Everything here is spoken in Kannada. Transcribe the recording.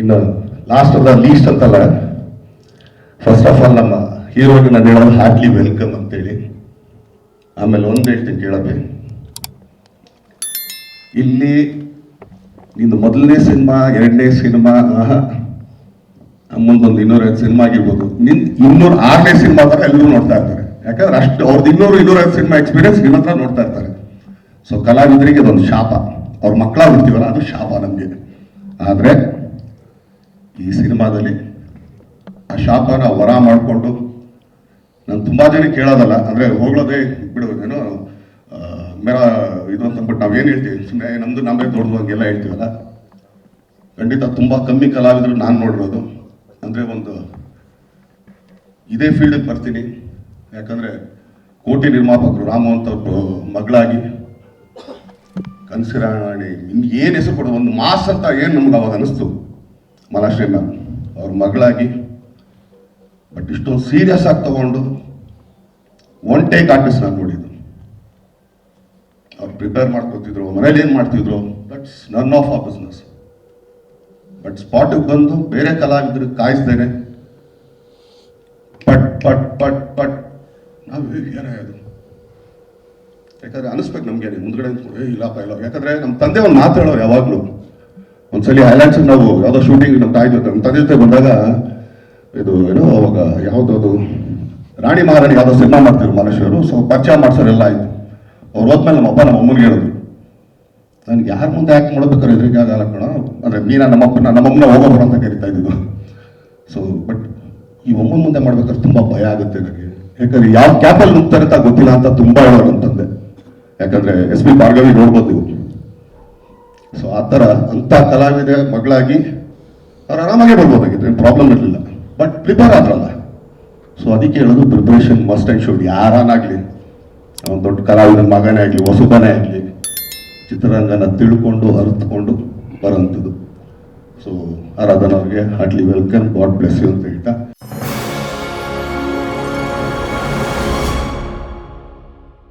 ಇನ್ನು ಲಾಸ್ಟ್ ಆಫ್ ದ ಲೀಸ್ಟ್ ಅಂತಲ್ಲ. ಫಸ್ಟ್ ಆಫ್ ಆಲ್ ನಮ್ಮ ಹೀರೋಗೆ ನಾನು ಹೇಳೋದು ಹಾರ್ಟ್ಲಿ ವೆಲ್ಕಮ್ ಅಂತೇಳಿ. ಆಮೇಲೆ ಒಂದು ಹೇಳ್ತೀನಿ ಕೇಳಬೇ ಇಲ್ಲಿ ನಿಂದು ಮೊದಲನೇ ಸಿನಿಮಾ, ಎರಡನೇ ಸಿನಿಮಾ ಮುಂದೊಂದು ಇನ್ನೂರೈದು ಸಿನಿಮಾ ಆಗಿರ್ಬೋದು. ನಿನ್ ಇನ್ನೂರು ಆರನೇ ಸಿನಿಮಾ ಥರ ಎಲ್ಲರೂ ನೋಡ್ತಾ ಇರ್ತಾರೆ. ಯಾಕಂದ್ರೆ ಅಷ್ಟು ಅವ್ರದ್ದು ಇನ್ನೂರು ಇನ್ನೂರೈದು ಸಿನಿಮಾ ಎಕ್ಸ್ಪೀರಿಯನ್ಸ್ ನಿಮ್ಮ ಹತ್ರ ನೋಡ್ತಾ ಇರ್ತಾರೆ. ಸೊ ಕಲಾವಿದರಿಗೆ ಅದೊಂದು ಶಾಪ. ಅವ್ರ ಮಕ್ಕಳಾಗ್ಬಿಡ್ತೀವಲ್ಲ ಅದು ಶಾಪ ನಮಗೆ. ಆದರೆ ಈ ಸಿನಿಮಾದಲ್ಲಿ ಆ ಶಾಪನ ವರ ಮಾಡಿಕೊಂಡು ನಾನು ತುಂಬ ಜನ ಕೇಳೋದಲ್ಲ ಅಂದರೆ ಹೋಗ್ಲೋದೇ ಬಿಡು ಏನೋ ಆ, ಮೇರ ಇದು ಅಂತ ಅಂದ್ಬಿಟ್ಟು ನಾವೇನು ಹೇಳ್ತೀವಿ ಸುಮ್ಮನೆ ನಮ್ಮದು ನಮ್ಮೇ ದೊಡ್ಡದು ಹಂಗೆಲ್ಲ ಹೇಳ್ತೀವಲ್ಲ? ಖಂಡಿತ ತುಂಬ ಕಮ್ಮಿ ಕಲಾವಿದರು ನಾನು ನೋಡಿರೋದು. ಅಂದರೆ ಒಂದು ಇದೇ ಫೀಲ್ಡಿಗೆ ಬರ್ತೀನಿ. ಯಾಕಂದರೆ ಕೋಟಿ ನಿರ್ಮಾಪಕರು ರಾಮು ಅಂತ ಮಗಳಾಗಿ ಕನಸಿರಾಣಿ ಇನ್ನು ಏನು ಹೆಸರು ಕೊಡೋದು ಒಂದು ಮಾಸ್ ಅಂತ ಏನು ನಮ್ಗೆ ಅವಾಗ ಅನಿಸ್ತು? ಮಲಾಶ್ರೀ ಮ್ಯಾಮ್, ಅವ್ರ ಮಗಳಾಗಿ ಬಟ್ ಇಷ್ಟೊಂದು ಸೀರಿಯಸ್ ಆಗಿ ತಗೊಂಡು ಒನ್ ಟೇಕ್ ಆರ್ಟಿಸ್ಟ್ ನಾನು ನೋಡಿದ್ದು. ಅವ್ರು ಪ್ರಿಪೇರ್ ಮಾಡ್ಕೊತಿದ್ರು, ಮನೇಲಿ ಏನು ಮಾಡ್ತಿದ್ರು ದಟ್ಸ್ ನನ್ ಆಫ್ ಆ ಬಿಸ್ನೆಸ್ ಬಟ್ ಸ್ಪಾಟಿಗೆ ಬಂದು ಬೇರೆ ಕಲಾವಿದ್ರು ಕಾಯಿಸ್ದೇನೆ, ಪಟ್ ಪಟ್ ಪಟ್ ಪಟ್. ನಾವು ಏನೇ ಅದು ಯಾಕಂದ್ರೆ ಅನಿಸ್ಬೇಕು ನಮಗೆ, ಮುಂದ್ಗಡೆ ಏ, ಇಲ್ಲಪ್ಪ, ಇಲ್ಲ. ಯಾಕಂದ್ರೆ ನಮ್ಮ ತಂದೆ ಒಂದು ಮಾತು ಹೇಳೋರು ಯಾವಾಗಲೂ ಒಂದ್ಸಲಿ ಹೈಲೈಟ್ಸ್ ನಾವು ಯಾವುದೋ ಶೂಟಿಂಗ್ ನಮ್ಮ ತಾಯಿ ಜೊತೆ ನಮ್ಮ ಜೊತೆ ಬಂದಾಗ ಇದು ಏನೋ ಅವಾಗ ಯಾವುದದು ರಾಣಿ ಮಹಾರಾಣಿ ಯಾವುದೋ ಸಿನಿಮಾ ಮಾಡ್ತಿದ್ರು ಮನುಷ್ಯರು ಸೊ ಪರಿಚಯ ಮಾಡ್ಸೋರೆಲ್ಲ ಆಯ್ತು. ಅವ್ರು ಹೋದ್ಮೇಲೆ ನಮ್ಮ ಅಪ್ಪ ನಮ್ಮ ಅಮ್ಮನಿಗೆ ಹೇಳಿದ್ರು. ನನ್ಗೆ ಯಾರ ಮುಂದೆ ಆ್ಯಕ್ಟ್ ಮಾಡ್ಬೇಕಾದ್ರೆ ಇದ್ರಿಗೆ ಆಗಲ್ಲ ಕಣ ಅಂದರೆ ಮೀನಾ ನಮ್ಮಪ್ಪನ ನಮ್ಮಮ್ಮನ ಬರೋ ಅಂತ ಕರಿತಾ ಇದ್ದಿದ್ದು. ಸೊ ಬಟ್ ಈ ಅಮ್ಮನ ಮುಂದೆ ಮಾಡ್ಬೇಕಾದ್ರೆ ತುಂಬ ಭಯ ಆಗುತ್ತೆ ನನಗೆ. ಯಾಕಂದ್ರೆ ಯಾವ ಕ್ಯಾಪಲ್ಲಿ ನುಗ್ತಾರೆ ಅಂತ ಗೊತ್ತಿಲ್ಲ ಅಂತ ತುಂಬ ಹೇಳೋರು ಅಂತಂದೆ ಯಾಕಂದ್ರೆ ಎಸ್ ಪಿ ಭಾರ್ಗವಿ ನೋಡ್ಬೋದು ಸೊ ಆ ಥರ ಅಂಥ ಕಲಾವಿದ ಮಗಳಾಗಿ ಅವ್ರು ಆರಾಮಾಗೆ ಬರ್ಬೋದಾಗಿತ್ತು, ಏನು ಪ್ರಾಬ್ಲಮ್ ಇರಲಿಲ್ಲ. But prepare ಆದ್ರಲ್ಲ. ಸೊ ಅದಕ್ಕೆ ಹೇಳೋದು ಪ್ರಿಪ್ರೇಷನ್ ಮಸ್ಟ್ ಆ್ಯಂಡ್ ಶುಡ್ ಯಾರನ್ನಾಗಲಿ ಅವನು ದೊಡ್ಡ ಕಲಾವಿದನ ಮಗನೇ ಆಗಲಿ, ಹೊಸಬನೇ ಆಗಲಿ, ಚಿತ್ರರಂಗನ ತಿಳ್ಕೊಂಡು, ಅರಿತುಕೊಂಡು ಬರೋಂಥದ್ದು. So ಆರಾಧನವ್ರಿಗೆ heartly welcome God bless you ಅಂತ ಹೇಳ್ತಾ